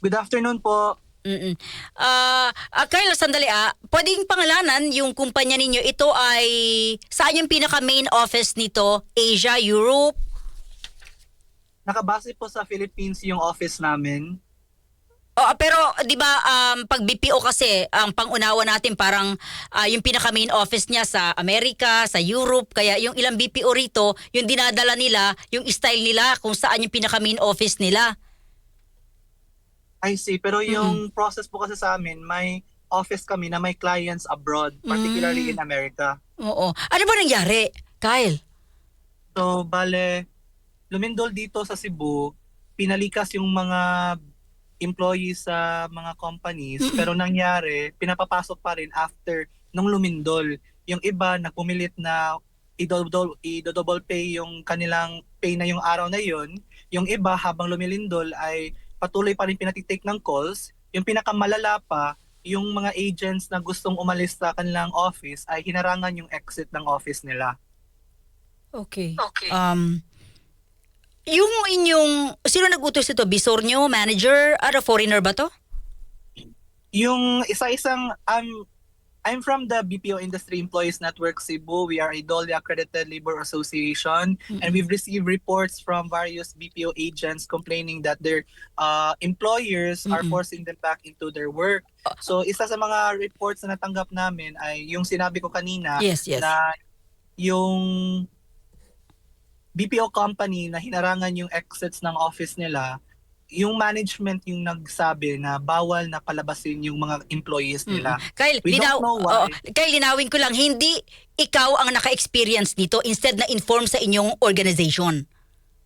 Good afternoon po. Mm-mm. Ah, ah, sandali ah. Pwedeng pangalanan yung kumpanya ninyo. Ito ay saan yung pinaka main office nito? Asia, Europe? Nakabase po sa Philippines yung office namin. Oh, pero 'di ba um, pag BPO kasi ang pangunawa natin parang ah, yung pinaka main office niya sa Amerika, sa Europe, kaya yung ilang BPO rito, yung dinadala nila, yung style nila kung saan yung pinaka main office nila. I see. Pero yung process po kasi sa amin, may office kami na may clients abroad, particularly in America. Oo. Ano ba nangyari, Kyle? So, bale, lumindol dito sa Cebu, pinalikas yung mga employees sa mga companies, Mm-mm. pero nangyari, pinapapasok pa rin after nung lumindol. Yung iba, nagpumilit na i-double, i-double pay yung kanilang pay na yung araw na yun. Yung iba, habang lumilindol, ay patuloy pa rin pinatitake ng calls. Yung pinakamalala pa, yung mga agents na gustong umalis sa kanilang office ay hinarangan yung exit ng office nila. Okay. Okay. Um, yung inyong, sino nag-utos ito? Bisor nyo, manager, ano, foreigner ba to? Yung isa-isang um I'm from the BPO Industry Employees Network Cebu. We are a duly accredited labor association and we've received reports from various BPO agents complaining that their uh, employers are Mm-mm. forcing them back into their work. So isa sa mga reports na natanggap namin ay yung sinabi ko kanina Yes, yes. na yung BPO company na hinarangan yung exits ng office nila, yung management yung nagsabi na bawal na palabasin yung mga employees nila. Kyle, We linaw, don't know why. oo, Kyle, linawin ko lang, hindi ikaw ang naka-experience nito, instead na inform sa inyong organization.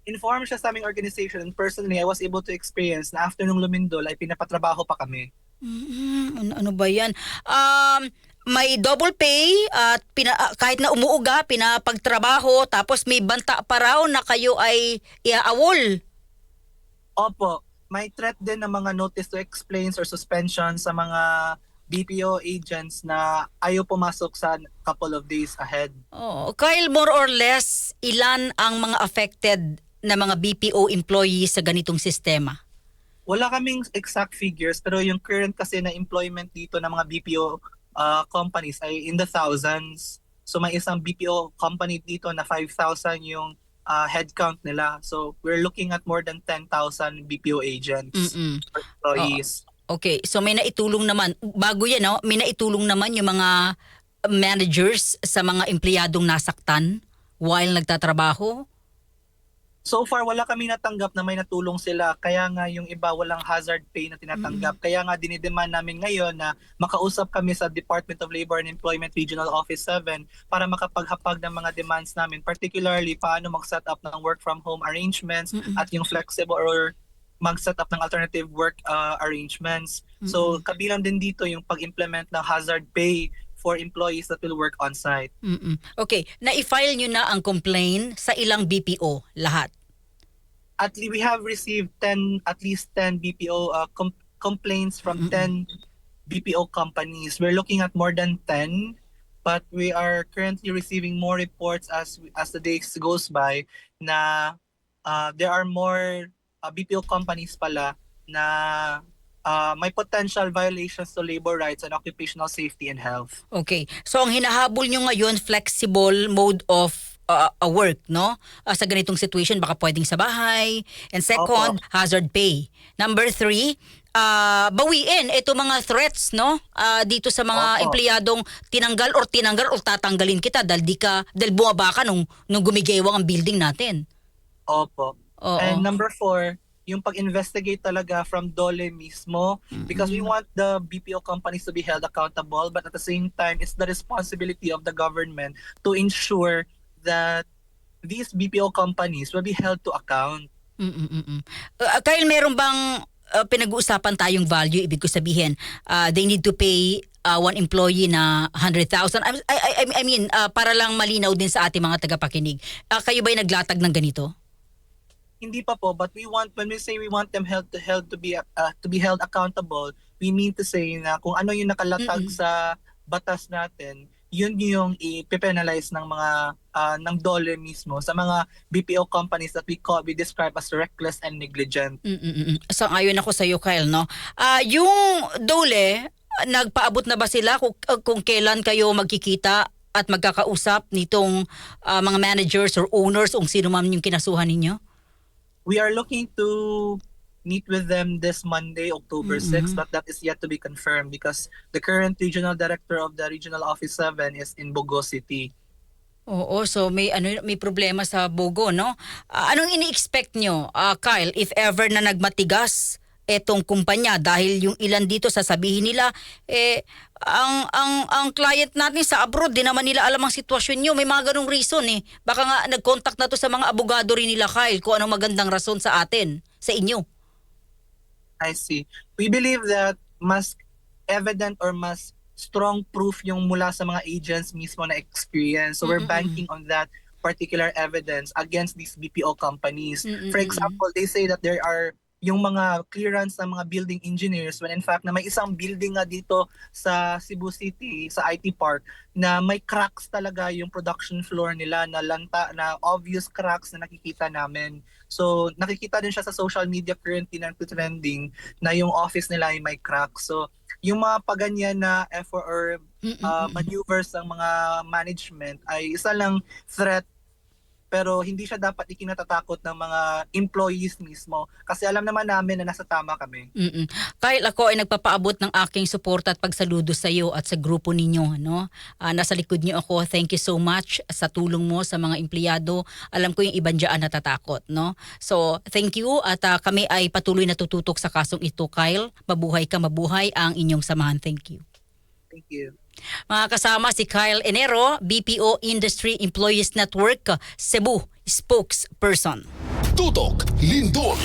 Inform siya sa aming organization and personally, I was able to experience na after nung lumindol ay pinapatrabaho pa kami. Mm, ano, ano ba yan? Um, may double pay at pina, ah, kahit na umuuga, pinapagtrabaho, tapos may banta pa raw na kayo ay iaawol. Opo, may threat din ng mga notice to explains or suspension sa mga BPO agents na ayaw pumasok sa couple of days ahead. Oh, Kyle, more or less, ilan ang mga affected na mga BPO employees sa ganitong sistema? Wala kaming exact figures pero yung current kasi na employment dito ng mga BPO uh, companies ay in the thousands. So may isang BPO company dito na 5,000 yung uh, headcount nila. So we're looking at more than 10,000 BPO agents Mm-mm. or employees. Okay, so may naitulong naman, bago yan, no? may naitulong naman yung mga managers sa mga empleyadong nasaktan while nagtatrabaho. So far wala kami natanggap na may natulong sila kaya nga yung iba walang hazard pay na tinatanggap. Kaya nga dinidemand namin ngayon na makausap kami sa Department of Labor and Employment Regional Office 7 para makapaghapag ng mga demands namin particularly paano mag-set up ng work from home arrangements Mm-mm. at yung flexible or mag-set up ng alternative work uh, arrangements. So kabilang din dito yung pag-implement ng hazard pay for employees that will work on site. Mm-mm. Okay, na-file nyo na ang complaint sa ilang BPO, lahat. at least we have received 10 at least 10 BPO uh, com- complaints from Mm-mm. 10 BPO companies. We're looking at more than 10 but we are currently receiving more reports as as the days goes by na uh, there are more uh, BPO companies pala na uh, may potential violations to labor rights and occupational safety and health. Okay, so ang hinahabol nyo ngayon, flexible mode of uh, uh, work, no? Uh, sa ganitong situation, baka pwedeng sa bahay. And second, hazard pay. Number three, uh, bawiin ito mga threats, no? Uh, dito sa mga Opo. empleyadong tinanggal or tinanggal or tatanggalin kita dahil di ka, dahil bumaba ka nung, nung gumigewang ang building natin. Opo. Oo. And number four, yung pag-investigate talaga from DOLE mismo because we want the BPO companies to be held accountable but at the same time, it's the responsibility of the government to ensure that these BPO companies will be held to account. Mm-mm-mm. Uh, Kyle, meron bang uh, pinag-uusapan tayong value? Ibig ko sabihin, uh, they need to pay uh, one employee na 100,000. I, I, I- I mean, uh, para lang malinaw din sa ating mga tagapakinig. Uh, kayo ba'y naglatag ng ganito? Hindi pa po, but we want when we say we want them held to held to be uh, to be held accountable, we mean to say na kung ano yung nakalatag Mm-mm. sa batas natin, yun yung i-penalize ng mga ah, ng dole mismo sa mga BPO companies that we call we describe as reckless and negligent. Mm-mm. Sang-ayon ako sa iyo, Kyle, no? Ah, yung dole, nagpaabot na ba sila kung, kung kailan kayo magkikita at magkakausap nitong ah, mga managers or owners o sino man yung kinasuhan ninyo? We are looking to meet with them this Monday, October Mhm. 6th, but that is yet to be confirmed because the current regional director of the Regional Office 7 is in Bogo City. Oo, so may ano may problema sa Bogo, no? Ah, anong ini-expect nyo, ah, Kyle, if ever na nagmatigas etong kumpanya dahil yung ilan dito sasabihin nila eh ang ang ang client natin sa abroad di naman nila alam ang sitwasyon nyo may mga ganong reason eh baka nga nag-contact na to sa mga abogado rin nila Kyle kung anong magandang rason sa atin sa inyo I see. We believe that mas evident or mas strong proof yung mula sa mga agents mismo na experience. So we're Mm-mm. banking on that particular evidence against these BPO companies. Mm-mm. For example, they say that there are yung mga clearance ng mga building engineers when in fact na may isang building nga dito sa Cebu City sa IT Park na may cracks talaga yung production floor nila na lanta na obvious cracks na nakikita namin. So nakikita din siya sa social media currently na trending na yung office nila ay may cracks. So yung mga paganyan na effort or uh, maneuvers ng mga management ay isa lang threat pero hindi siya dapat ikinatatakot ng mga employees mismo kasi alam naman namin na nasa tama kami. Mm-mm. Kyle, ako ay nagpapaabot ng aking suporta at pagsaludo sa iyo at sa grupo ninyo. No? Ah, nasa likod niyo ako. Thank you so much sa tulong mo sa mga empleyado. Alam ko yung ibang dyan natatakot. No? So, thank you at ah, kami ay patuloy na tututok sa kasong ito, Kyle. Mabuhay ka, mabuhay ang inyong samahan. Thank you. Thank you. Mga kasama si Kyle Enero, BPO Industry Employees Network, Cebu spokesperson. Tutok, lindol.